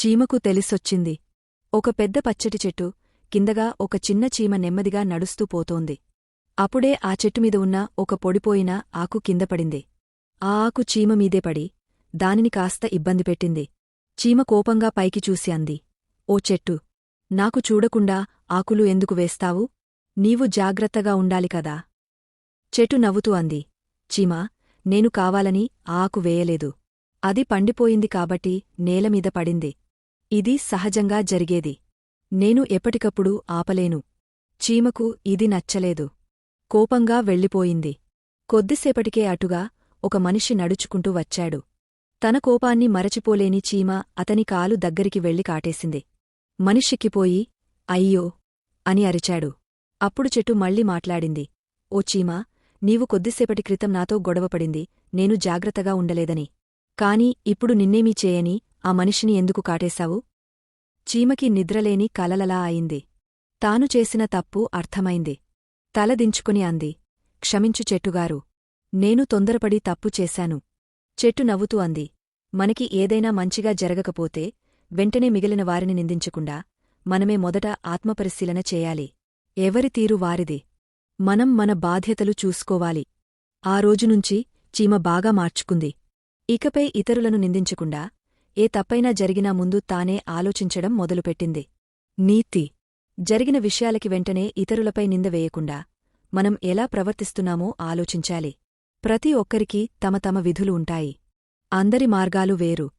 చీమకు తెలిసొచ్చింది. ఒక పెద్ద పచ్చటి చెట్టు కిందగా ఒక చిన్న చీమ నెమ్మదిగా నడుస్తూ పోతోంది. అప్పుడే ఆ చెట్టుమీద ఉన్న ఒక పొడిపోయిన ఆకు కింద పడింది. ఆ ఆకు చీమ మీదే పడి దానిని కాస్త ఇబ్బంది పెట్టింది. చీమ కోపంగా పైకి చూసి అంది. ఓ చెట్టు నాకు చూడకుండా ఆకులు ఎందుకు వేస్తావు? నీవు జాగ్రత్తగా ఉండాలి కదా చెట్టు నవ్వుతూ అంది. చీమా నేను కావాలని ఆ ఆకు వేయలేదు. అది పండిపోయింది కాబట్టి నేలమీద పడింది. ఇది సహజంగా జరిగేది. నేను ఎప్పటికప్పుడు ఆపలేను. చీమకు ఇది నచ్చలేదు. కోపంగా వెళ్ళిపోయింది. కొద్దిసేపటికే అటుగా ఒక మనిషి నడుచుకుంటూ వచ్చాడు. తన కోపాన్ని మరచిపోలేని చీమ అతని కాలు దగ్గరికి వెళ్ళి కాటేసింది. మనిషిక్కిపోయి అయ్యో! అని అరిచాడు. అప్పుడు చెట్టు మళ్ళీ మాట్లాడింది. ఓ చీమా నీవు కొద్దిసేపటి క్రితం నాతో గొడవపడింది నేను జాగ్రత్తగా ఉండలేదని. కాని ఇప్పుడు నిన్నేమీ చేయని ఆ మనిషిని ఎందుకు కాటేశావు? చీమకి నిద్రలేని కలలలా అయింది. తాను చేసిన తప్పు అర్థమైంది. తలదించుకుని అంది. క్షమించు చెట్టుగారు. నేను తొందరపడి తప్పు చేశాను. చెట్టు నవ్వుతూ అంది. మనకి ఏదైనా మంచిగా జరగకపోతే వెంటనే మిగిలిన వారిని నిందించకుండా మనమే మొదట ఆత్మపరిశీలన చేయాలి. ఎవరి తీరు వారిది? మనం మన బాధ్యతలు చూసుకోవాలి. ఆ రోజునుంచి చీమ బాగా మార్చుకుంది. ఇకపై ఇతరులను నిందించకుండా ఏ తప్పైనా జరిగినా ముందు తానే ఆలోచించడం మొదలుపెట్టింది. నీతి. జరిగిన విషయాలకి వెంటనే ఇతరులపై నింద వేయకుండా మనం ఎలా ప్రవర్తిస్తున్నామో ఆలోచించాలి. ప్రతి ఒక్కరికీ తమ తమ విధులు ఉంటాయి. అందరి మార్గాలు వేరు.